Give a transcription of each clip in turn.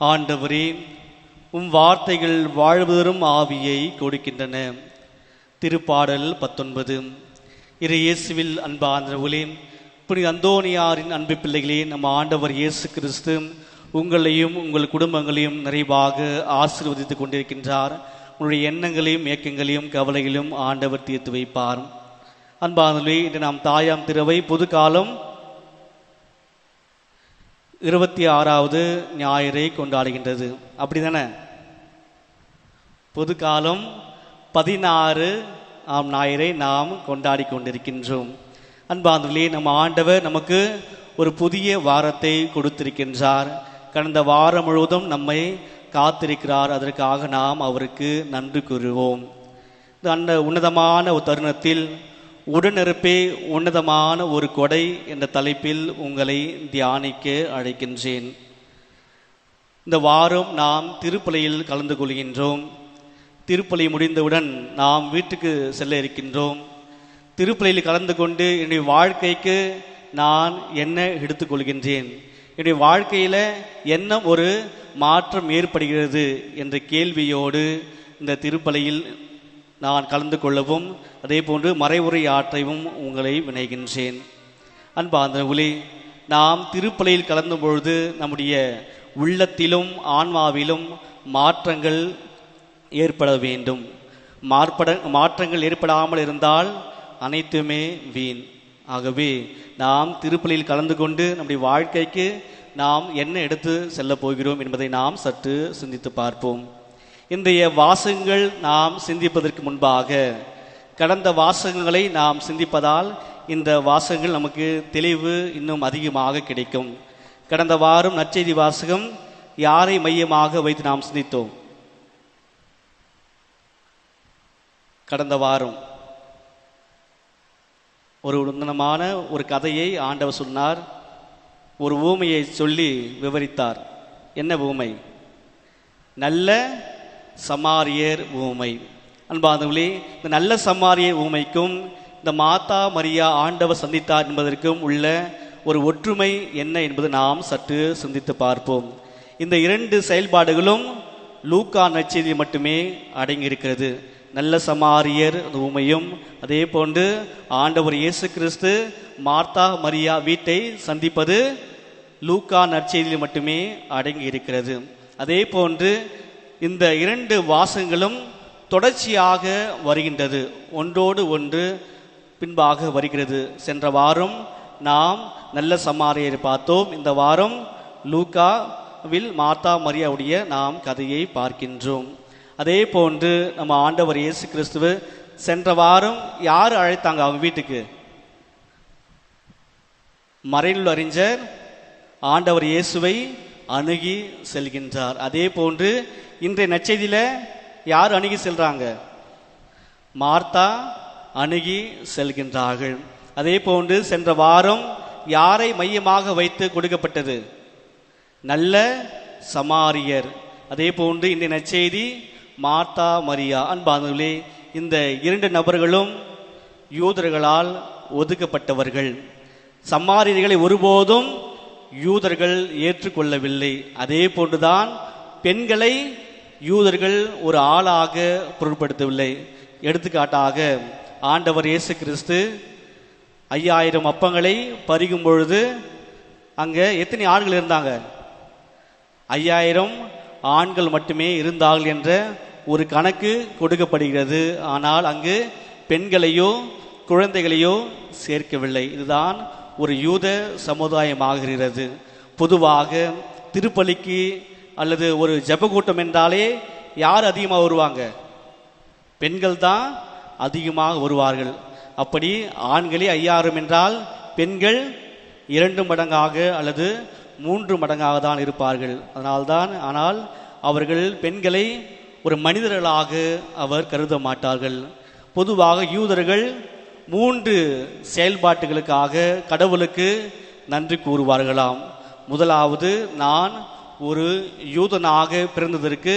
ஆண்டவரே உம் வார்த்தைகள் வாழ்வதரும் ஆவியை கொடுக்கின்றன. திருப்பாடல் பத்தொன்பது. இரு இயேசுவில் அன்பார்ந்தவர்களே புனித அந்தோனியாரின் அன்பு பிள்ளைகளே நம்ம ஆண்டவர் இயேசு கிறிஸ்து உங்களையும் உங்கள் குடும்பங்களையும் நிறைவாக ஆசீர்வதித்துக் கொண்டிருக்கின்றார். உங்களுடைய எண்ணங்களையும் இயக்கங்களையும் கவலைகளையும் ஆண்டவர் தீர்த்து வைப்பார். அன்பானவர்களே இன்று நாம் தாயாம் திறவை பொது காலம் இருபத்தி ஆறாவது ஞாயிறை கொண்டாடுகின்றது. அப்படிதானே? பொது காலம் பதினாறு ஆம் ஞாயிறை நாம் கொண்டாடி கொண்டிருக்கின்றோம். அன்பாந்தவர்களே நம்ம ஆண்டவர் நமக்கு ஒரு புதிய வாரத்தை கொடுத்திருக்கின்றார். கடந்த வாரம் முழுவதும் நம்மை காத்திருக்கிறார். அதற்காக நாம் அவருக்கு நன்றி கூறுவோம். இந்த அந்த உன்னதமான ஒரு தருணத்தில் உடனிருப்பே உன்னதமான ஒரு கொடை என்ற தலைப்பில் உங்களை தியானிக்க அழைக்கின்றேன். இந்த வாரம் நாம் திருப்பலியில் கலந்து கொள்கின்றோம். திருப்பலி முடிந்தவுடன் நாம் வீட்டுக்கு செல்ல இருக்கின்றோம். திருப்பலியில் கலந்து கொண்டு என்னுடைய வாழ்க்கைக்கு நான் என்ன எடுத்துக்கொள்கின்றேன் என்னுடைய வாழ்க்கையில் என்ன ஒரு மாற்றம் ஏற்படுகிறது என்ற கேள்வியோடு இந்த திருப்பலியில் நான் கலந்து கொள்ளவும் அதே போன்று மறைவுரை ஆற்றவும் உங்களை வினைகின்றேன். அன்பாந்தவர்களே நாம் திருப்பலையில் கலந்த பொழுது நம்முடைய உள்ளத்திலும் ஆன்மாவிலும் மாற்றங்கள் ஏற்பட வேண்டும். மாற்பட மாற்றங்கள் ஏற்படாமல் இருந்தால் அனைத்துமே வீண். ஆகவே நாம் திருப்பலியில் கலந்து கொண்டு நம்முடைய வாழ்க்கைக்கு நாம் என்ன எடுத்து செல்லப் போகிறோம் என்பதை நாம் சற்று சிந்தித்து பார்ப்போம். இன்றைய வாசகங்கள் நாம் சிந்திப்பதற்கு முன்பாக கடந்த வாசகங்களை நாம் சிந்திப்பதால் இந்த வாசகங்கள் நமக்கு தெளிவு இன்னும் அதிகமாக கிடைக்கும். கடந்த வாரம் நற்செய்தி வாசகம் யாரை மையமாக வைத்து நாம் சிந்தித்தோம்? கடந்த வாரம் ஒரு உன்னதமான ஒரு கதையை ஆண்டவர் சொன்னார். ஒரு ஊமையை சொல்லி விவரித்தார். என்ன ஊமை? நல்ல சமாரியர் ஊமை. அன்பாதவர்களே இந்த நல்ல சமாரியர் ஊமைக்கும் இந்த மாதா மரியா ஆண்டவர் சந்தித்தார் என்பதற்கும் உள்ள ஒரு ஒற்றுமை என்ன என்பது நாம் சற்று சிந்தித்து பார்ப்போம். இந்த இரண்டு செயல்பாடுகளும் லூக்கா நச்செய்தி மட்டுமே அடங்கியிருக்கிறது. நல்ல சமாரியர் ஊமையும் அதே போன்று ஆண்டவர் இயேசு கிறிஸ்து மார்த்தா மரியா வீட்டை சந்திப்பது லூக்கா நற்செய்தியில் மட்டுமே அடங்கி இருக்கிறது அதே போன்று இந்த இரண்டு வாசங்களும் தொடர்ச்சியாக வருகின்றது. ஒன்றோடு ஒன்று பின்பாக வருகிறது. சென்ற வாரம் நாம் நல்ல சமாரியரை பார்த்தோம். இந்த வாரம் லூக்காவில் மாதா மரியாவுடைய நாம் கதையை பார்க்கின்றோம். அதே போன்று நம்ம ஆண்டவர் இயேசு கிறிஸ்துவ சென்ற வாரம் யார் அழைத்தாங்க அவங்க வீட்டுக்கு? மறைநூல் அறிஞர் ஆண்டவர் இயேசுவை அணுகி செல்கின்றார். அதே போன்று இன்றைய நச்செய்தியில் யார் அணுகி செல்றாங்க? மார்த்தா அணுகி செல்கின்றார்கள். அதே போன்று சென்ற வாரம் யாரை மையமாக வைத்து கொடுக்கப்பட்டது? நல்ல சமாரியர். அதே போன்று இன்றைய நச்செய்தி மார்த்தா மரியா. அன்பானவர்களே இந்த இரண்டு நபர்களும் யூதர்களால் ஒதுக்கப்பட்டவர்கள். சம்மாரியர்களை ஒருபோதும் யூதர்கள் ஏற்றுக்கொள்ளவில்லை. அதே போன்றுதான் பெண்களை யூதர்கள் ஒரு ஆளாக பொருட்படுத்தவில்லை. எடுத்துக்காட்டாக ஆண்டவர் இயேசு கிறிஸ்து ஐயாயிரம் அப்பங்களை பறிக்கும் பொழுது அங்கே எத்தனை ஆண்கள் இருந்தாங்க? ஐயாயிரம் ஆண்கள் மட்டுமே இருந்தார்கள் என்ற ஒரு கணக்கு கொடுக்கப்படுகிறது. ஆனால் அங்கு பெண்களையோ குழந்தைகளையோ சேர்க்கவில்லை. இதுதான் ஒரு யூத சமுதாயமாகிறது. பொதுவாக திருப்பலிக்கு அல்லது ஒரு ஜபக்கூட்டம் என்றாலே யார் அதிகமாக வருவாங்க? பெண்கள் தான் அதிகமாக வருவார்கள். அப்படி ஆண்களே ஐயாயிரம் என்றால் பெண்கள் இரண்டு மடங்காக அல்லது மூன்று மடங்காக தான் இருப்பார்கள். அதனால்தான் ஆனால் அவர்கள் பெண்களை ஒரு மனிதர்களாக அவர் கருத மாட்டார்கள் பொதுவாக யூதர்கள் மூன்று செயல்பாட்டுகளுக்காக கடவுளுக்கு நன்றி கூறுவார்களாம். முதலாவது நான் ஒரு யூதனாக பிறந்ததற்கு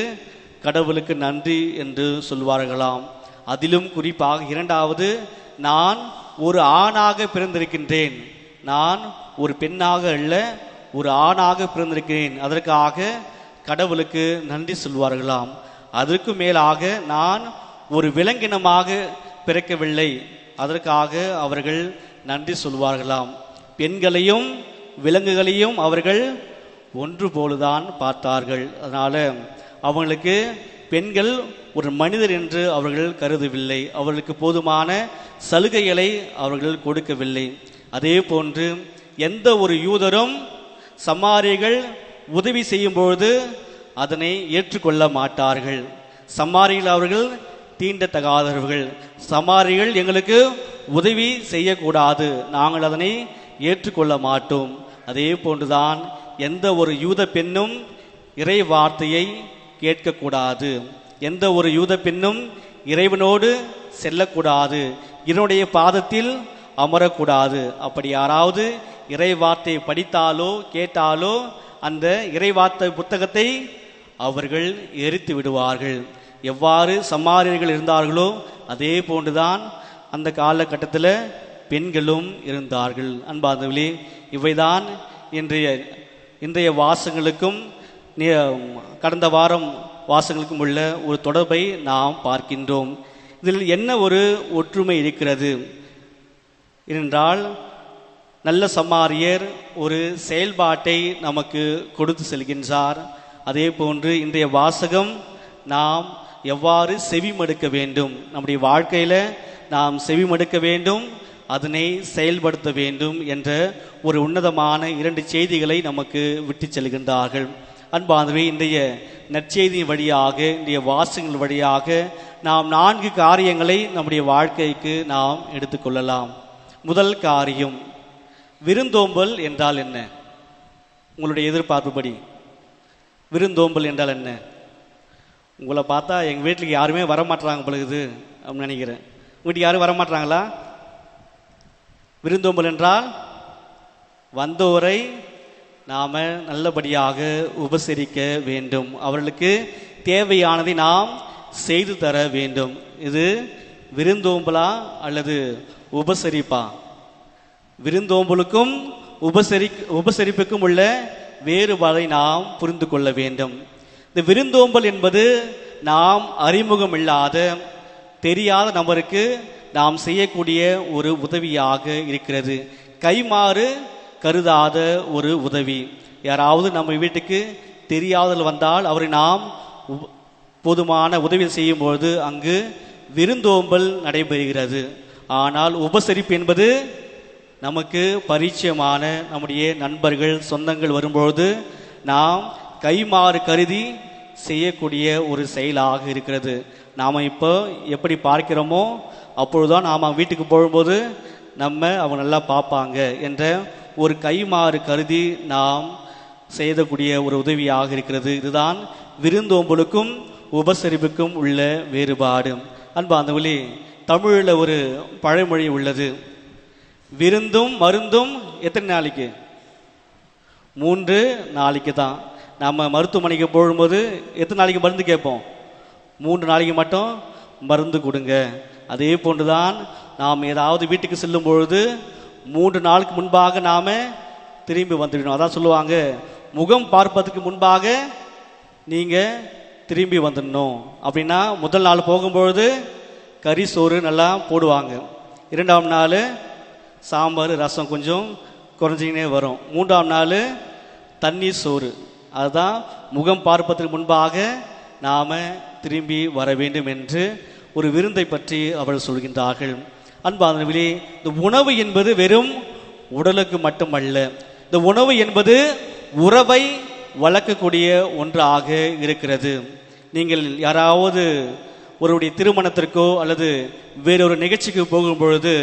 கடவுளுக்கு நன்றி என்று சொல்வார்களாம். அதிலும் குறிப்பாக இரண்டாவது நான் ஒரு ஆணாக பிறந்திருக்கின்றேன். நான் ஒரு பெண்ணாக அல்ல ஒரு ஆணாக பிறந்திருக்கிறேன். அதற்காக கடவுளுக்கு நன்றி சொல்வார்களாம். அதற்கு மேலாக நான் ஒரு விலங்கினமாக பிறக்கவில்லை. அதற்காக அவர்கள் நன்றி சொல்வார்களாம். பெண்களையும் விலங்குகளையும் அவர்கள் ஒன்று போலுதான் பார்த்தார்கள். அதனால் அவங்களுக்கு பெண்கள் ஒரு மனிதர் என்று அவர்கள் கருதவில்லை. அவர்களுக்கு போதுமான சலுகைகளை அவர்கள் கொடுக்கவில்லை. அதே போன்று எந்த ஒரு யூதரும் சமாரிகள் உதவி செய்யும் பொழுது அதனை ஏற்றுக்கொள்ள மாட்டார்கள். சமாரியில் அவர்கள் தீண்டத்தகாதவர்கள். சமாரிகள் எங்களுக்கு உதவி செய்யக்கூடாது. நாங்கள் அதனை ஏற்றுக்கொள்ள மாட்டோம். அதே போன்றுதான் எந்த ஒரு யூத பெண்ணும் இறை வார்த்தையை கேட்கக்கூடாது. எந்த ஒரு யூத பெண்ணும் இறைவனோடு செல்லக்கூடாது. இவனுடைய பாதத்தில் அமரக்கூடாது. அப்படி யாராவது இறை வார்த்தை படித்தாலோ கேட்டாலோ அந்த இறை வார்த்தை புத்தகத்தை அவர்கள் எரித்து விடுவார்கள். எவ்வாறு சம்மாரியர்கள் இருந்தார்களோ அதே போன்றுதான் அந்த காலகட்டத்தில் பெண்களும் இருந்தார்கள். அன்பார்ந்தவர்களே இவைதான் இன்றைய இன்றைய வாசங்களுக்கும் கடந்த வாரம் வாசங்களுக்கும் உள்ள ஒரு தொடர்பை நாம் பார்க்கின்றோம். இதில் என்ன ஒரு ஒற்றுமை இருக்கிறது? என்றால் நல்ல சம்மாரியர் ஒரு செயல்பாட்டை நமக்கு கொடுத்து செல்கின்றார். அதே போன்று இன்றைய வாசகம் நாம் எவ்வாறு செவிமடுக்க வேண்டும்? நம்முடைய வாழ்க்கையில் நாம் செவிமடுக்க வேண்டும் அதனை செயல்படுத்த வேண்டும் என்ற ஒரு உன்னதமான இரண்டு செய்திகளை நமக்கு விட்டு செல்கின்றார்கள். அன்பானவே இன்றைய நற்செய்தியின் வழியாக இன்றைய வாசகங்கள் வழியாக நாம் நான்கு காரியங்களை நம்முடைய வாழ்க்கைக்கு நாம் எடுத்துக்கொள்ளலாம் முதல் காரியம் விருந்தோம்பல் என்றால் என்ன? உங்களுடைய எதிர்பார்ப்புபடி விருந்தோம்பல் என்றால் என்ன? உங்களை பார்த்தா எங்கள் வீட்டுக்கு யாருமே வர பழகுது பொழுது அப்படின்னு நினைக்கிறேன். வீட்டுக்கு யாரும் வரமாட்டுறாங்களா விருந்தோம்பல் என்றால் வந்தோரை நாம் நல்லபடியாக உபசரிக்க வேண்டும். அவர்களுக்கு தேவையானதை நாம் செய்து தர வேண்டும். இது விருந்தோம்பலா அல்லது உபசரிப்பா? விருந்தோம்பலுக்கும் உபசரி உபசரிப்புக்கும் உள்ள வேறுபாடை நாம் புரிந்து கொள்ள வேண்டும். இந்த விருந்தோம்பல் என்பது நாம் அறிமுகம் இல்லாத தெரியாத நபருக்கு நாம் செய்யக்கூடிய ஒரு உதவியாக இருக்கிறது. கைமாறு கருதாத ஒரு உதவி. யாராவது நம்ம வீட்டுக்கு தெரியாதல் வந்தால் அவரை நாம் போதுமான உதவி செய்யும்பொழுது அங்கு விருந்தோம்பல் நடைபெறுகிறது. ஆனால் உபசரிப்பு என்பது நமக்கு பரிச்சயமான நம்முடைய நண்பர்கள் சொந்தங்கள் வரும்பொழுது நாம் கைமாறு கருதி செய்யக்கூடிய ஒரு செயலாக இருக்கிறது. நாம் இப்போ எப்படி பார்க்கிறோமோ அப்பொழுதுதான் நாம் வீட்டுக்கு போகும்போது நம்ம அவங்க நல்லா பார்ப்பாங்க என்ற ஒரு கைமாறு கருதி நாம் செய்யக்கூடிய ஒரு உதவியாக இருக்கிறது. இதுதான் விருந்தோம்பலுக்கும் உபசரிப்புக்கும் உள்ள வேறுபாடு. அன்பா அந்த ஒளி தமிழில் ஒரு பழமொழி உள்ளது. விருந்தும் மருந்தும் எத்தனை நாளைக்கு? மூன்று நாளைக்கு தான். நம்ம மருத்துவமனைக்கு போகும்போது எத்தனை நாளைக்கு மருந்து கேட்போம்? மூன்று நாளைக்கு மட்டும் மருந்து கொடுங்க. அதே போன்றுதான் நாம் ஏதாவது வீட்டுக்கு செல்லும் பொழுது மூன்று நாளுக்கு முன்பாக நாம் திரும்பி வந்துடணும் அதான் சொல்லுவாங்க முகம் பார்ப்பதற்கு முன்பாக நீங்கள் திரும்பி வந்துடணும். அப்படின்னா முதல் நாள் போகும்பொழுது கறி சோறு நல்லா போடுவாங்க. இரண்டாம் நாள் சாம்பார் ரசம் கொஞ்சம் குறைஞ்சிக்கினே வரும். மூன்றாம் நாள் தண்ணி சோறு. அதுதான் முகம் பார்ப்பதற்கு முன்பாக நாம் திரும்பி வர வேண்டும் என்று ஒரு விருந்தை பற்றி அவள் சொல்கின்றார்கள். அன்பானவர்களே இந்த உணவு என்பது வெறும் உடலுக்கு மட்டுமல்ல இந்த உணவு என்பது உறவை வளர்க்கக்கூடிய ஒன்றாக இருக்கிறது. நீங்கள் யாராவது ஒருவருடைய திருமணத்திற்கோ அல்லது வேறொரு நிகழ்ச்சிக்கு போகும் பொழுது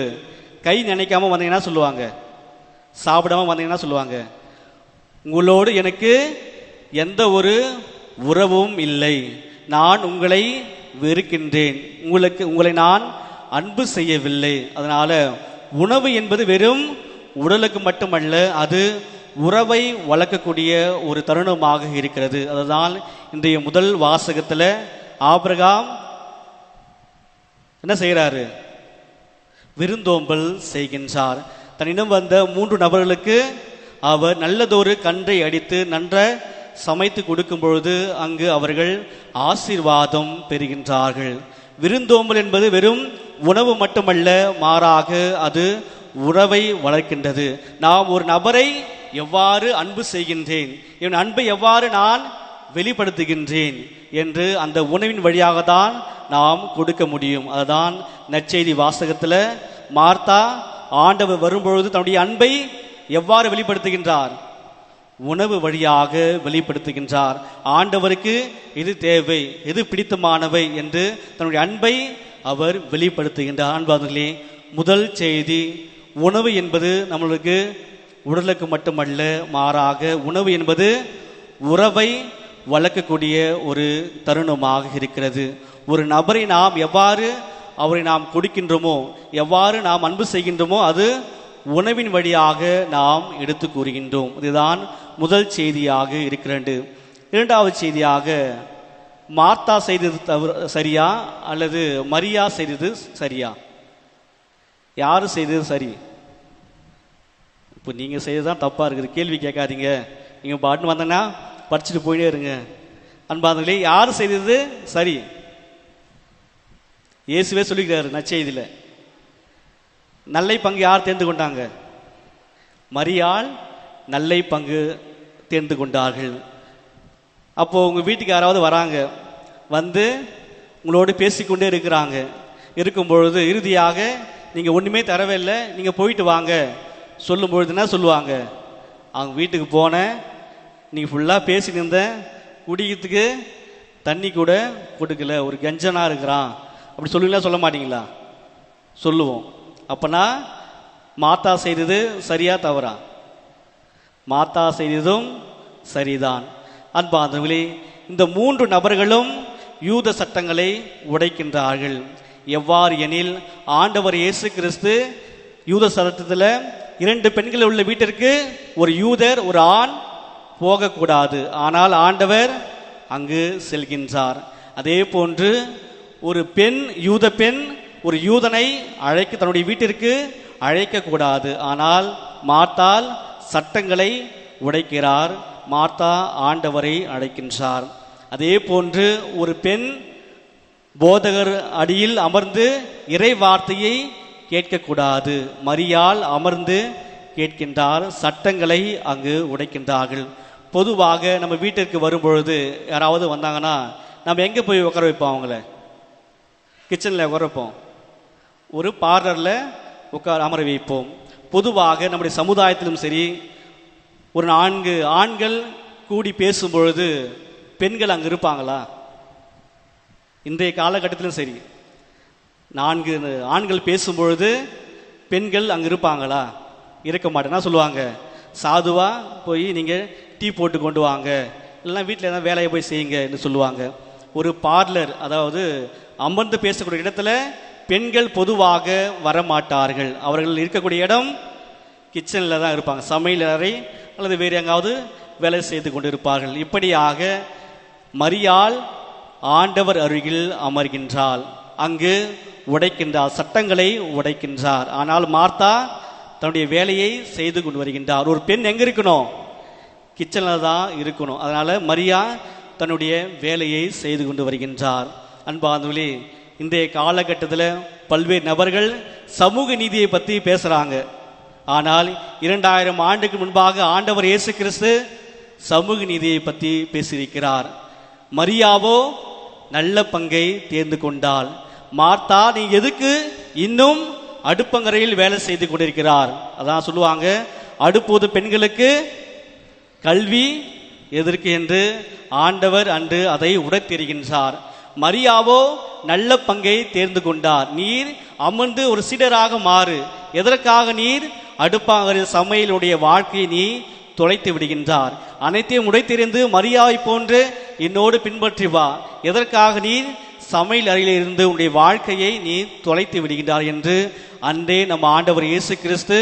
கை நினைக்காம வந்தீங்கன்னா சொல்லுவாங்க. சாப்பிடாம வந்தீங்கன்னா சொல்லுவாங்க. உங்களோடு எனக்கு எந்த ஒரு உறவும் இல்லை. நான் உங்களை வெறுக்கின்றேன். உங்களுக்கு உங்களை நான் அன்பு செய்யவில்லை. அதனால உணவு என்பது வெறும் உடலுக்கு மட்டுமல்ல அது உறவை வளர்க்கக்கூடிய ஒரு தருணமாக இருக்கிறது. அதுதான் இன்றைய முதல் வாசகத்தில் ஆபிரகாம் என்ன செய்கிறாரு? விருந்தோம்பல் செய்கின்றார். தன்னிடம் வந்த மூன்று நபர்களுக்கு அவர் நல்லதொரு கன்றை அடித்து நன்ற சமைத்து கொடுக்கும் பொழுது அங்கு அவர்கள் ஆசீர்வாதம் பெறுகின்றார்கள். விருந்தோம்பல் என்பது வெறும் உணவு மட்டுமல்ல மாறாக அது உறவை வளர்க்கின்றது. நாம் ஒரு நபரை எவ்வாறு அன்பு செய்கின்றேன் என் அன்பை எவ்வாறு நான் வெளிப்படுத்துகின்றேன் என்று அந்த உணவின் வழியாக தான் நாம் கொடுக்க முடியும். அதுதான் நற்செய்தி வாசகத்தில் மார்த்தா ஆண்டவர் வரும்பொழுது தன்னுடைய அன்பை எவ்வாறு வெளிப்படுத்துகின்றார்? உணவு வழியாக வெளிப்படுத்துகின்றார். ஆண்டவருக்கு இது தேவை இது பிடித்தமானவை என்று தன்னுடைய அன்பை அவர் வெளிப்படுத்துகின்றார். அன்பார்களே முதல் செய்தி உணவு என்பது நம்மளுக்கு உடலுக்கு மட்டுமல்ல மாறாக உணவு என்பது உறவை வளர்க்கக்கூடிய ஒரு தருணமாக இருக்கிறது. ஒரு நபரை நாம் எவ்வாறு அவரை நாம் கொடுக்கின்றோமோ எவ்வாறு நாம் அன்பு செய்கின்றோமோ அது உணவின் வழியாக நாம் எடுத்து கூறுகின்றோம். இதுதான் முதல் செய்தியாக இருக்கிறண்டு. இரண்டாவது செய்தியாக மார்த்தா செய்தது தவிர சரியா? அல்லது மரியா செய்தது சரியா? யார் செய்தது சரி? இப்போ நீங்கள் செய்தது தான் தப்பாக இருக்குது. கேள்வி கேட்காதீங்க. நீங்கள் பாட்டுன்னு வந்தேன்னா படிச்சுட்டு போயிட்டே இருங்க. அன்பாதங்களே யார் செய்தது சரி? இயேசுவே சொல்லிக்கிறாரு நச்செய்தியில் நல்லை பங்கு யார் தேர்ந்து கொண்டாங்க? மரியாள் நல்லை பங்கு தேர்ந்து கொண்டார்கள். அப்போது உங்கள் வீட்டுக்கு யாராவது வராங்க வந்து உங்களோடு பேசிக்கொண்டே இருக்கிறாங்க. இருக்கும் பொழுது இறுதியாக நீங்கள் ஒன்றுமே தரவே இல்லை போயிட்டு வாங்க. சொல்லும் பொழுது என்ன சொல்லுவாங்க? அவங்க வீட்டுக்கு போனேன். நீங்கள் ஃபுல்லாக பேசி இருந்த குடிக்கிறதுக்கு தண்ணி கூட கொடுக்கல ஒரு கஞ்சனாக இருக்கிறான். அப்படி சொல்லுவீங்களா? சொல்ல மாட்டீங்களா? சொல்லுவோம். அப்போனா மாத்தா செய்தது சரியாக தவறா? மாத்தா செய்ததும் சரிதான். அன்பாந்தவர்களே இந்த மூன்று நபர்களும் யூத சட்டங்களை உடைக்கின்றார்கள். எவ்வாறு எனில் ஆண்டவர் இயேசு கிறிஸ்து யூத சட்டத்தில் இரண்டு பெண்கள் உள்ள வீட்டிற்கு ஒரு யூதர் ஒரு ஆண் போகக்கூடாது. ஆனால் ஆண்டவர் அங்கு செல்கின்றார். அதே போன்று ஒரு பெண் யூத பெண் ஒரு யூதனை அழைக்க தன்னுடைய வீட்டிற்கு அழைக்கக்கூடாது. ஆனால் மாத்தால் சட்டங்களை உடைக்கிறார். மார்த்தா ஆண்டவரை அழைக்கின்றார். அதே போன்று ஒரு பெண் போதகர் அடியில் அமர்ந்து இறை வார்த்தையை கேட்கக்கூடாது. மரியால் அமர்ந்து கேட்கின்றார். சட்டங்களை அங்கு உடைக்கின்றார்கள். பொதுவாக நம்ம வீட்டிற்கு வரும்பொழுது யாராவது வந்தாங்கன்னா நம்ம எங்கே போய் உட்கார வைப்போம் அவங்கள? கிச்சனில் உட்கார வைப்போம். ஒரு பார்லரில் உட்கார அமர வைப்போம். பொதுவாக நம்முடைய சமுதாயத்திலும் சரி ஒரு நான்கு ஆண்கள் கூடி பேசும் பொழுது பெண்கள் அங்கே இருப்பாங்களா? இன்றைய காலகட்டத்திலும் சரி. நான்கு ஆண்கள் பேசும் பொழுது பெண்கள் அங்கே இருப்பாங்களா? இருக்க மாட்டேன்னா சொல்லுவாங்க. சாதுவாக போய் நீங்கள் டீ போட்டு கொண்டு வாங்க. இல்லைன்னா வீட்டில் எதாவது வேலையை போய் செய்யுங்கன்னு சொல்லுவாங்க. ஒரு பார்லர் அதாவது அமர்ந்து பேசக்கூடிய இடத்துல பெண்கள் பொதுவாக வரமாட்டார்கள். அவர்கள் இருக்கக்கூடிய இடம் கிச்சனில் தான் இருப்பாங்க. சமையல் அறை அல்லது வேறு எங்காவது வேலை செய்து கொண்டு இருப்பார்கள் இப்படியாக மரியாள் ஆண்டவர் அருகில் அமர்கின்றாள். அங்கு உடைக்கின்றார் சட்டங்களை உடைக்கின்றார். ஆனால் மார்த்தா தன்னுடைய வேலையை செய்து கொண்டு வருகின்றார். ஒரு பெண் எங்கே இருக்கணும்? கிச்சனில் தான் இருக்கணும். அதனால் மரியா தன்னுடைய வேலையை செய்து கொண்டு வருகின்றார். அன்பாந்தவர்களே இன்றைய காலகட்டத்தில் பல்வேறு நபர்கள் சமூக நீதியை பற்றி பேசுகிறாங்க ஆனால் இரண்டாயிரம் ஆண்டுக்கு முன்பாக ஆண்டவர் இயேசு கிறிஸ்து சமூக நீதியை பற்றி பேசியிருக்கிறார். மரியாவோ நல்ல பங்கை தேர்ந்து கொண்டாள். மார்த்தா நீ எதுக்கு இன்னும் அடுப்பங்கரையில் வேலை செய்து கொண்டிருக்கிறார்? அதான் சொல்லுவாங்க அடுப்போது பெண்களுக்கு கல்வி எதற்கு என்று ஆண்டவர் அன்று அதை உடைத்தெறிகின்றார் மரியாவோ நல்ல பங்கை தேர்ந்து கொண்டார். நீர் அமர்ந்து ஒரு சீடராக மாறு. எதற்காக நீர்? அடுப்பாங்கரில் சமையலுடைய வாழ்க்கையை நீ தொலைத்து விடுகின்றார். அனைத்தையும் உடைத்தெறிந்து மரியாவை போன்று என்னோடு பின்பற்றி வா. எதற்காக நீர்? சமையல் அறையில் இருந்து உன்னுடைய வாழ்க்கையை நீ தொலைத்து விடுகின்றார் என்று அன்றே நம்ம ஆண்டவர் இயேசு கிறிஸ்து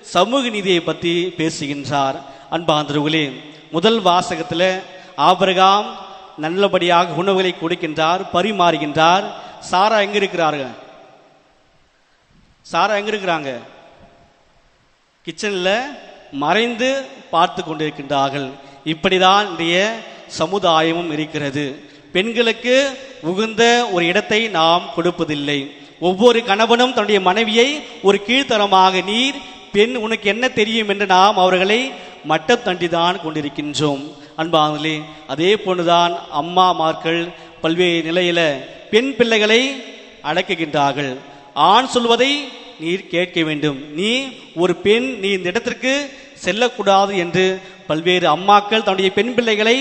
சமூக நீதியை பற்றி பேசுகின்றார். அன்பாந்தர்களே முதல் வாசகத்தில் ஆபிரகாம் நல்லபடியாக உணவுகளை கொடுக்கின்றார் பரிமாறுகின்றார். சாரா எங்க இருக்கிறார்கள் சாரா எங்க இருக்கிறாங்க கிச்சனில் மறைந்து பார்த்து கொண்டிருக்கின்றார்கள். இப்படிதான் இன்றைய சமுதாயமும் இருக்கிறது. பெண்களுக்கு உகுந்த ஒரு இடத்தை நாம் கொடுப்பதில்லை. ஒவ்வொரு கணவனும் தன்னுடைய மனைவியை ஒரு கீழ்த்தரமாக நீர் பெண் உனக்கு என்ன தெரியும்? என்று நாம் அவர்களை மட்டம் தண்டிதான் கொண்டிருக்கின்றோம். அன்பாங்களே அதே போன்றுதான் அம்மாமார்கள் பல்வேறு நிலையில பெண் பிள்ளைகளை அடக்குகின்றார்கள். ஆண் சொல்வதை நீர் கேட்க வேண்டும். நீ ஒரு பெண் நீ இந்த இடத்திற்கு செல்லக்கூடாது என்று பல்வேறு அம்மாக்கள் தன்னுடைய பெண் பிள்ளைகளை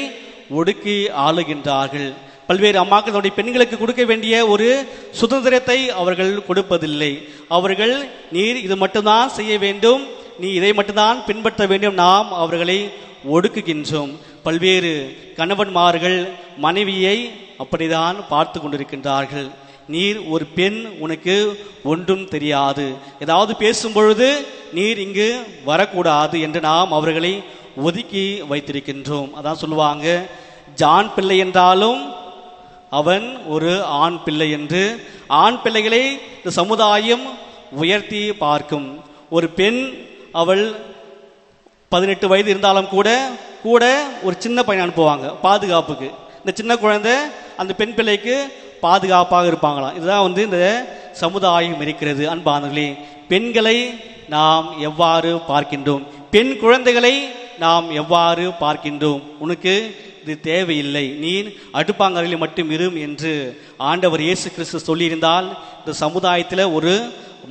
ஒடுக்கி ஆளுகின்றார்கள். பல்வேறு அம்மாக்கள் தன்னுடைய பெண்களுக்கு கொடுக்க வேண்டிய ஒரு சுதந்திரத்தை அவர்கள் கொடுப்பதில்லை. அவர்கள் நீர் இது மட்டும்தான் செய்ய வேண்டும். நீ இதை மட்டும்தான் பின்பற்ற வேண்டும். நாம் அவர்களை ஒடுக்குகின்றோம். பல்வேறு கணவன்மார்கள் மனைவியை அப்படிதான் பார்த்து கொண்டிருக்கின்றார்கள். நீர் ஒரு பெண் உனக்கு ஒன்றும் தெரியாது. ஏதாவது பேசும் பொழுது நீர் இங்கு வரக்கூடாது என்று நாம் அவர்களை ஒதுக்கி வைத்திருக்கின்றோம். அதான் சொல்லுவாங்க ஜான் பிள்ளை என்றாலும் அவன் ஒரு ஆண் பிள்ளை என்று ஆண் பிள்ளைகளை இந்த சமுதாயம் உயர்த்தி பார்க்கும். ஒரு பெண் அவள் பதினெட்டு வயது இருந்தாலும் கூட கூட ஒரு சின்ன பையனை அனுப்புவாங்க பாதுகாப்புக்கு. இந்த சின்ன குழந்தை அந்த பெண் பிள்ளைக்கு பாதுகாப்பாக இருப்பாங்களாம். இதுதான் வந்து இந்த சமுதாயம் இருக்கிறது அன்பானவர்களே பெண்களை நாம் எவ்வாறு பார்க்கின்றோம்? பெண் குழந்தைகளை நாம் எவ்வாறு பார்க்கின்றோம்? உனக்கு இது தேவையில்லை. நீ அடுப்பாங்கரையில் மட்டும் இரும் என்று ஆண்டவர் இயேசு கிறிஸ்து சொல்லியிருந்தால் இந்த சமுதாயத்தில் ஒரு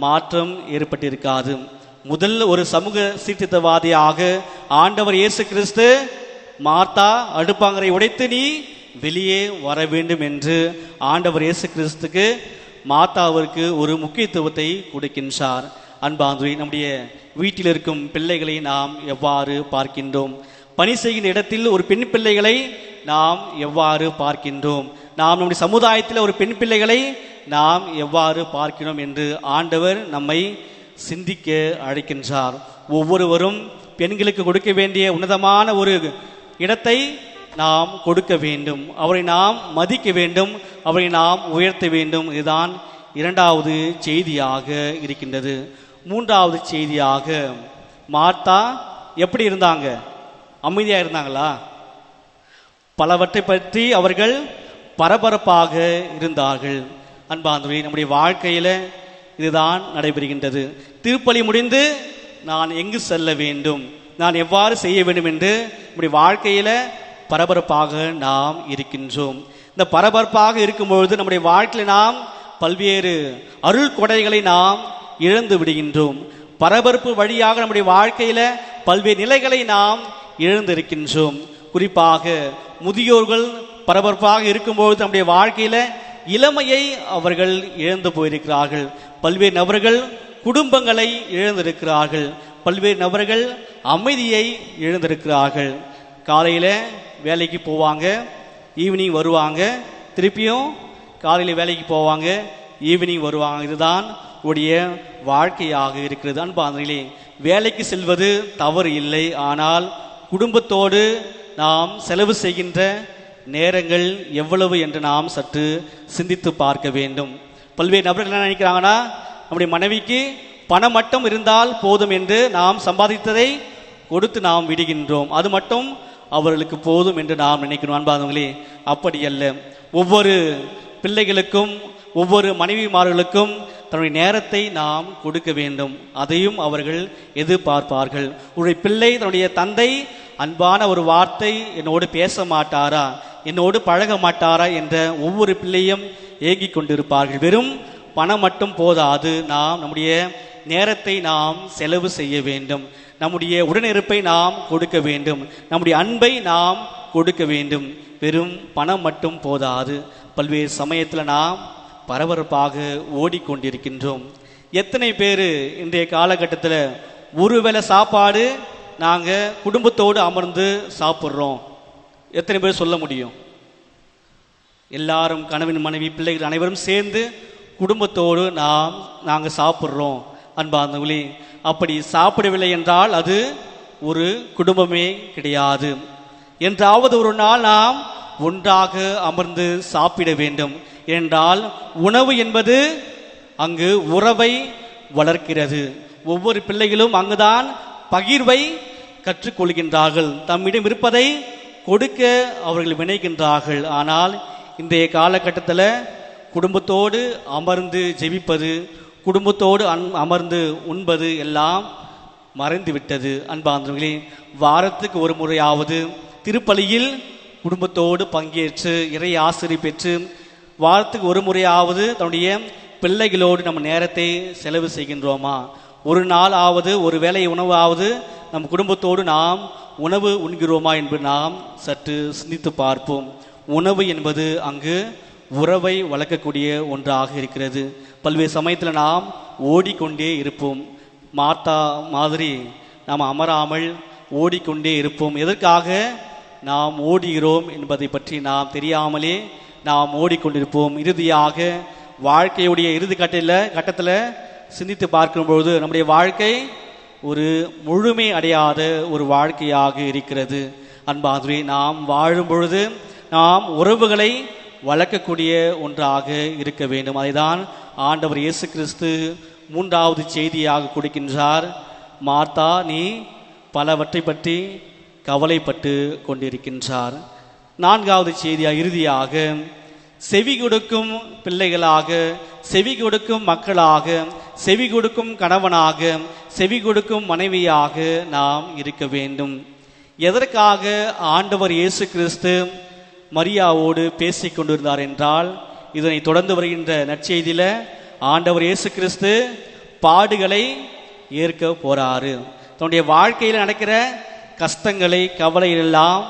மாற்றம் ஏற்பட்டிருக்காது. முதல் ஒரு சமூக சீர்திருத்தவாதியாக ஆண்டவர் இயேசு கிறிஸ்து மார்த்தா அடுப்பாங்கரை உடைத்து நீ வெளியே வர வேண்டும் என்று ஆண்டவர் இயேசு கிறிஸ்துக்கு மாத்தாவிற்கு ஒரு முக்கியத்துவத்தை கொடுக்கின்றார். அன்பாந்துரை நம்முடைய வீட்டில் இருக்கும் பிள்ளைகளை நாம் எவ்வாறு பார்க்கின்றோம்? பணி செய்கின்ற இடத்தில் ஒரு பெண் பிள்ளைகளை நாம் எவ்வாறு பார்க்கின்றோம்? நாம் நம்முடைய சமுதாயத்தில் ஒரு பெண் பிள்ளைகளை நாம் எவ்வாறு பார்க்கிறோம்? என்று ஆண்டவர் நம்மை சிந்திக்க அழைக்கின்றார். ஒவ்வொருவரும் பெண்களுக்கு கொடுக்க வேண்டிய உன்னதமான ஒரு இடத்தை நாம் கொடுக்க வேண்டும். அவரை நாம் மதிக்க வேண்டும். அவரை நாம் உயர்த்த வேண்டும். இதுதான் இரண்டாவது செய்தியாக இருக்கின்றது. மூன்றாவது செய்தியாக மார்த்தா எப்படி இருந்தாங்க? அமைதியாக இருந்தாங்களா? பலவற்றை பற்றி அவர்கள் பரபரப்பாக இருந்தார்கள். அன்பாந்தவர்களே நம்முடைய வாழ்க்கையில் இதுதான் நடைபெறுகின்றது. திருப்பலி முடிந்து நான் எங்கு செல்ல வேண்டும்? நான் எவ்வாறு செய்ய வேண்டும் என்று நம்முடைய வாழ்க்கையில் பரபரப்பாக நாம் இருக்கின்றோம். இந்த பரபரப்பாக இருக்கும்பொழுது நம்முடைய வாழ்க்கையில் நாம் பல்வேறு அருள் கொடைகளை நாம் இழந்து விடுகின்றோம். பரபரப்பு வழியாக நம்முடைய வாழ்க்கையில் பல்வேறு நிலைகளை நாம் இழந்திருக்கின்றோம். குறிப்பாக முதியோர்கள் பரபரப்பாக இருக்கும்பொழுது நம்முடைய வாழ்க்கையில் இளமையை அவர்கள் இழந்து போயிருக்கிறார்கள். பல்வேறு நபர்கள் குடும்பங்களை இழந்திருக்கிறார்கள். பல்வேறு நபர்கள் அமைதியை இழந்திருக்கிறார்கள். காலையில் வேலைக்கு போவாங்க ஈவினிங் வருவாங்க திருப்பியும் காலையில் வேலைக்கு போவாங்க ஈவினிங் வருவாங்க. இதுதான் உடைய வாழ்க்கையாக இருக்கிறது. அன்பானே வேலைக்கு செல்வது தவறு இல்லை. ஆனால் குடும்பத்தோடு நாம் செலவு செய்கின்ற நேரங்கள் எவ்வளவு என்று நாம் சற்று சிந்தித்து பார்க்க வேண்டும். பல்வேறு நபர்கள் என்ன நினைக்கிறாங்கன்னா நம்முடைய மனைவிக்கு பணம் மட்டும் இருந்தால் போதும் என்று நாம் சம்பாதித்ததை கொடுத்து நாம் விடுகின்றோம். அது மட்டும் அவர்களுக்கு போதும் என்று நாம் நினைக்கணும் அன்பாதவங்களே அப்படி அல்ல. ஒவ்வொரு பிள்ளைகளுக்கும் ஒவ்வொரு மனைவிமார்களுக்கும் தன்னுடைய நேரத்தை நாம் கொடுக்க வேண்டும். அதையும் அவர்கள் எதிர்பார்ப்பார்கள். உடைய பிள்ளை தன்னுடைய தந்தை அன்பான ஒரு வார்த்தை என்னோடு பேச மாட்டாரா? என்னோடு பழக மாட்டாரா என்ற ஒவ்வொரு பிள்ளையும் ஏங்கிக் கொண்டிருப்பார்கள். வெறும் பணம் மட்டும் போதாது. நாம் நம்முடைய நேரத்தை நாம் செலவு செய்ய வேண்டும். நம்முடைய உடனிருப்பை நாம் கொடுக்க வேண்டும். நம்முடைய அன்பை நாம் கொடுக்க வேண்டும். வெறும் பணம் மட்டும் போதாது. பல்வேறு சமயத்தில் நாம் பரபரப்பாக ஓடிக்கொண்டிருக்கின்றோம். எத்தனை பேர் இன்றைய காலகட்டத்தில் ஒருவேளை சாப்பாடு நாங்கள் குடும்பத்தோடு அமர்ந்து சாப்பிட்றோம். எத்தனை பேர் சொல்ல முடியும்? எல்லாரும் கணவன் மனைவி பிள்ளைகள் அனைவரும் சேர்ந்து குடும்பத்தோடு நாம் நாங்கள் சாப்பிட்றோம். அன்பார்ந்தவளி அப்படி சாப்பிடவில்லை என்றால் அது ஒரு குடும்பமே கிடையாது. என்றாவது ஒரு நாள் நாம் ஒன்றாக அமர்ந்து சாப்பிட வேண்டும். என்றால் உணவு என்பது அங்கு உறவை வளர்க்கிறது. ஒவ்வொரு பிள்ளைகளும் அங்குதான் பகிர்வை கற்றுக்கொள்கின்றார்கள். தம்மிடம் இருப்பதை கொடுக்க அவர்கள் வினைகின்றார்கள். ஆனால் இன்றைய காலகட்டத்தில் குடும்பத்தோடு அமர்ந்து ஜெபிப்பது குடும்பத்தோடு அன் அமர்ந்து உண்பது எல்லாம் மறைந்து விட்டது அன்பாந்தவர்களே வாரத்துக்கு ஒரு முறையாவது திருப்பலியில் குடும்பத்தோடு பங்கேற்று இறை ஆசிரியை பெற்று வாரத்துக்கு ஒரு முறையாவது தன்னுடைய பிள்ளைகளோடு நம்ம நேரத்தை செலவு செய்கின்றோமா? ஒரு நாள் ஆவது ஒரு வேளை உணவாவது நம் குடும்பத்தோடு நாம் உணவு உண்கிறோமா என்று நாம் சற்று சிந்தித்து பார்ப்போம். உணவு என்பது அங்கு உறவை வளர்க்கக்கூடிய ஒன்றாக இருக்கிறது. பல்வேறு சமயத்தில் நாம் ஓடிக்கொண்டே இருப்போம். மாத்தா மாதிரி நாம் அமராமல் ஓடிக்கொண்டே இருப்போம். எதற்காக நாம் ஓடுகிறோம் என்பதை பற்றி நாம் தெரியாமலே நாம் ஓடிக்கொண்டிருப்போம். இறுதியாக வாழ்க்கையுடைய இறுதி கட்டில கட்டத்தில் சிந்தித்து பார்க்கும்பொழுது நம்முடைய வாழ்க்கை ஒரு முழுமை அடையாத ஒரு வாழ்க்கையாக இருக்கிறது. அன்பாதுரை நாம் வாழும் பொழுது நாம் உறவுகளை வளர்க்கக்கூடிய ஒன்றாக இருக்க வேண்டும். அதைதான் ஆண்டவர் இயேசு கிறிஸ்து மூன்றாவது செய்தியாக கொடுக்கின்றார். மார்த்தா நீ பலவற்றை பற்றி கவலைப்பட்டு கொண்டிருக்கின்றார். நான்காவது செய்தியாக இறுதியாக செவி கொடுக்கும் பிள்ளைகளாக செவி கொடுக்கும் மக்களாக செவி கொடுக்கும் கணவனாக செவி கொடுக்கும் மனைவியாக நாம் இருக்க வேண்டும். எதற்காக ஆண்டவர் இயேசு கிறிஸ்து மரியாவோடு பேசி கொண்டிருந்தார் என்றால் இதனை தொடர்ந்து வருகின்ற நற்செய்தியில் ஆண்டவர் இயேசு கிறிஸ்து பாடுகளை ஏற்க போறாரு. தன்னுடைய வாழ்க்கையில் நடக்கிற கஷ்டங்களை கவலையெல்லாம் எல்லாம்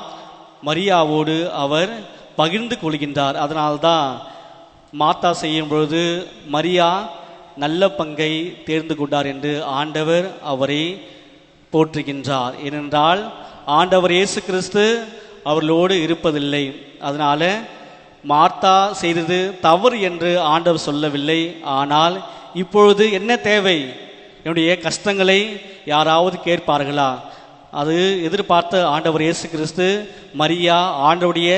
மரியாவோடு அவர் பகிர்ந்து கொள்கின்றார். அதனால்தான் மாத்தா செய்யும் பொழுது மரியா நல்ல பங்கை தேர்ந்து கொண்டார் என்று ஆண்டவர் அவரை போற்றுகின்றார். ஏனென்றால் ஆண்டவர் இயேசு கிறிஸ்து அவர்களோடு இருப்பதில்லை. அதனால் மார்த்தா செய்தது தவறு என்று ஆண்டவர் சொல்லவில்லை. ஆனால் இப்பொழுது என்ன தேவை? என்னுடைய கஷ்டங்களை யாராவது கேட்பார்களா? அது எதிர்பார்த்த ஆண்டவர் இயேசு கிறிஸ்து மரியா ஆண்டவுடைய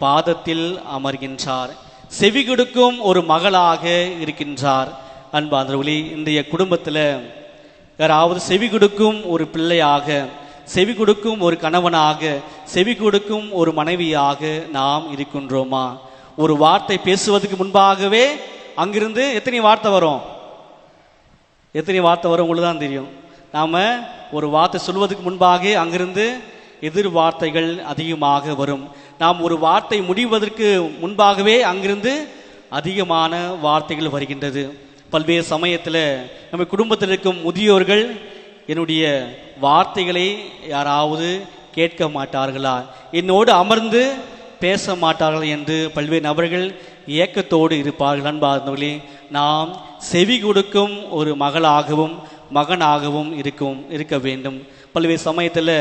பாதத்தில் அமர்கின்றார். செவி கொடுக்கும் ஒரு மகளாக இருக்கின்றார். அன்பாந்தவர்களே இன்றைய குடும்பத்தில் யாராவது செவி கொடுக்கும் ஒரு பிள்ளையாக செவி கொடுக்கும் ஒரு கணவனாக செவி கொடுக்கும் ஒரு மனைவியாக நாம் இருக்கின்றோமா? ஒரு வார்த்தை பேசுவதற்கு முன்பாகவே அங்கிருந்து எத்தனை வார்த்தை வரும்? எத்தனை வார்த்தை வரும் உங்களுக்கு தான் தெரியும். நாம் ஒரு வார்த்தை சொல்வதற்கு முன்பாக அங்கிருந்து எதிர்வார்த்தைகள் அதிகமாக வரும். நாம் ஒரு வார்த்தை முடிவதற்கு முன்பாகவே அங்கிருந்து அதிகமான வார்த்தைகள் வருகின்றது. பல்வேறு சமயத்தில் நம்ம குடும்பத்தில் இருக்கும் முதியோர்கள் என்னுடைய வார்த்தைகளை யாராவது கேட்க மாட்டார்களா? என்னோடு அமர்ந்து பேச மாட்டார்கள் என்று பல்வேறு நபர்கள் ஏக்கத்தோடு இருப்பார்கள். அன்பார்ந்தவர்களே நாம் செவி கொடுக்கும் ஒரு மகளாகவும் மகனாகவும் இருக்கும் இருக்க வேண்டும். பல்வேறு சமயத்தில்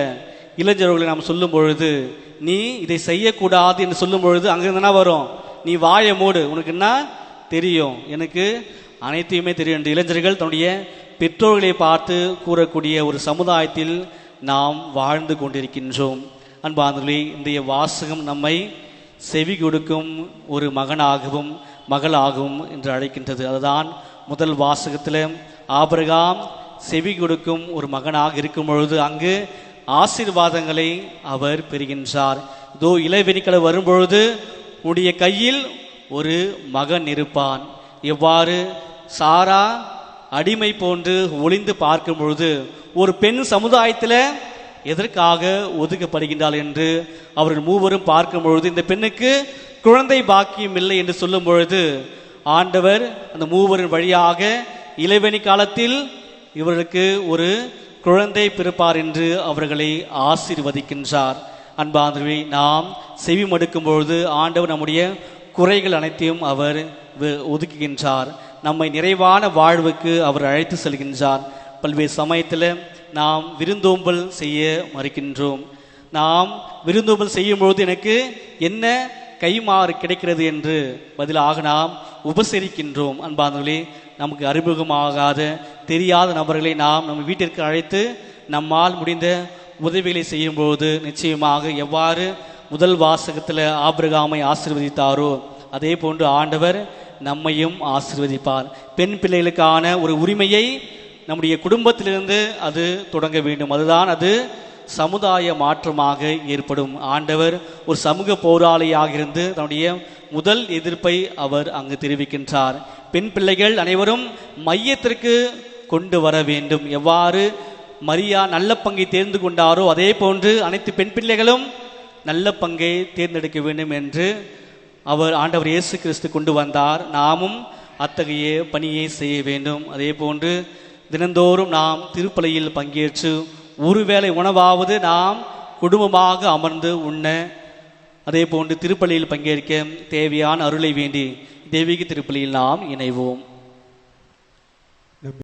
இளைஞர்களை நாம் சொல்லும் பொழுது நீ இதை செய்யக்கூடாது என்று சொல்லும் பொழுது அங்கிருந்து என்ன வரும். நீ வாய மூடு. உனக்கு என்ன தெரியும்? எனக்கு அனைத்தையுமே தெரியும். என்று இளைஞர்கள் தன்னுடைய பெற்றோர்களை பார்த்து கூறக்கூடிய ஒரு சமுதாயத்தில் நாம் வாழ்ந்து கொண்டிருக்கின்றோம். அன்பாந்தர்களே இன்றைய வாசகம் நம்மை செவி கொடுக்கும் ஒரு மகனாகவும் மகளாகவும் என்று அழைக்கின்றது. அதுதான் முதல் வாசகத்தில் ஆபிரகாம் செவி கொடுக்கும் ஒரு மகனாக இருக்கும் பொழுது அங்கு ஆசீர்வாதங்களை அவர் பெறுகின்றார். இதோ இளவெனிக்கலை வரும்பொழுது உடைய கையில் ஒரு மகன் இருப்பான். எவ்வாறு சாரா அடிமை போன்று ஒளிந்து பார்க்கும் பொழுது ஒரு பெண் சமுதாயத்தில் எதற்காக ஒதுக்கப்படுகின்றாள் என்று அவர்கள் மூவரும் பார்க்கும் பொழுது இந்த பெண்ணுக்கு குழந்தை பாக்கியம் இல்லை என்று சொல்லும் பொழுது ஆண்டவர் அந்த மூவரின் வழியாக இளவெனி காலத்தில் இவர்களுக்கு ஒரு குழந்தை பிறப்பார் என்று அவர்களை ஆசீர்வதிக்கின்றார். அன்பாந்தவை நாம் செவி மடுக்கும் பொழுது ஆண்டவர் நம்முடைய குறைகள் அனைத்தையும் அவர் ஒதுக்குகின்றார். நம்மை நிறைவான வாழ்வுக்கு அவர் அழைத்து செல்கின்றார். பல்வேறு சமயத்தில் நாம் விருந்தோம்பல் செய்ய மறுக்கின்றோம். நாம் விருந்தோம்பல் செய்யும் பொழுது எனக்கு என்ன கைமாறு கிடைக்கிறது என்று பதிலாக நாம் உபசரிக்கின்றோம். அன்பாந்தவர்களே நமக்கு அறிமுகமாகாத. தெரியாத நபர்களை நாம் நம்ம வீட்டிற்கு அழைத்து நம்மால் முடிந்த உதவிகளை செய்யும்போது நிச்சயமாக எவ்வாறு முதல் வாசகத்தில் ஆபிரகாமை ஆசிர்வதித்தாரோ அதே போன்று ஆண்டவர் நம்மையும் ஆசிர்வதிப்பார். பெண் பிள்ளைகளுக்கான ஒரு உரிமையை நம்முடைய குடும்பத்திலிருந்து அது தொடங்க வேண்டும். அதுதான் அது சமுதாய மாற்றமாக ஏற்படும். ஆண்டவர் ஒரு சமூக போராளியாக இருந்து தன்னுடைய முதல் எதிர்ப்பை அவர் அங்கு தெரிவிக்கின்றார். பெண் பிள்ளைகள் அனைவரும் மையத்திற்கு கொண்டு வர வேண்டும். எவ்வாறு மரியா நல்ல பங்கை தேர்ந்து கொண்டாரோ அதே போன்று அனைத்து பெண் பிள்ளைகளும் நல்ல பங்கை தேர்ந்தெடுக்க வேண்டும் என்று அவர் ஆண்டவர் இயேசு கிறிஸ்து கொண்டு வந்தார். நாமும் அத்தகைய பணியை செய்ய வேண்டும். அதே போன்று தினந்தோறும் நாம் திருப்பலையில் பங்கேற்று ஒருவேளை உணவாவது நாம் குடும்பமாக அமர்ந்து உண்ண. அதே போன்று திருப்பலியில் பங்கேற்க தேவையான அருளை வேண்டி தெய்வீக திருப்பலியில் நாம் இணைவோம்.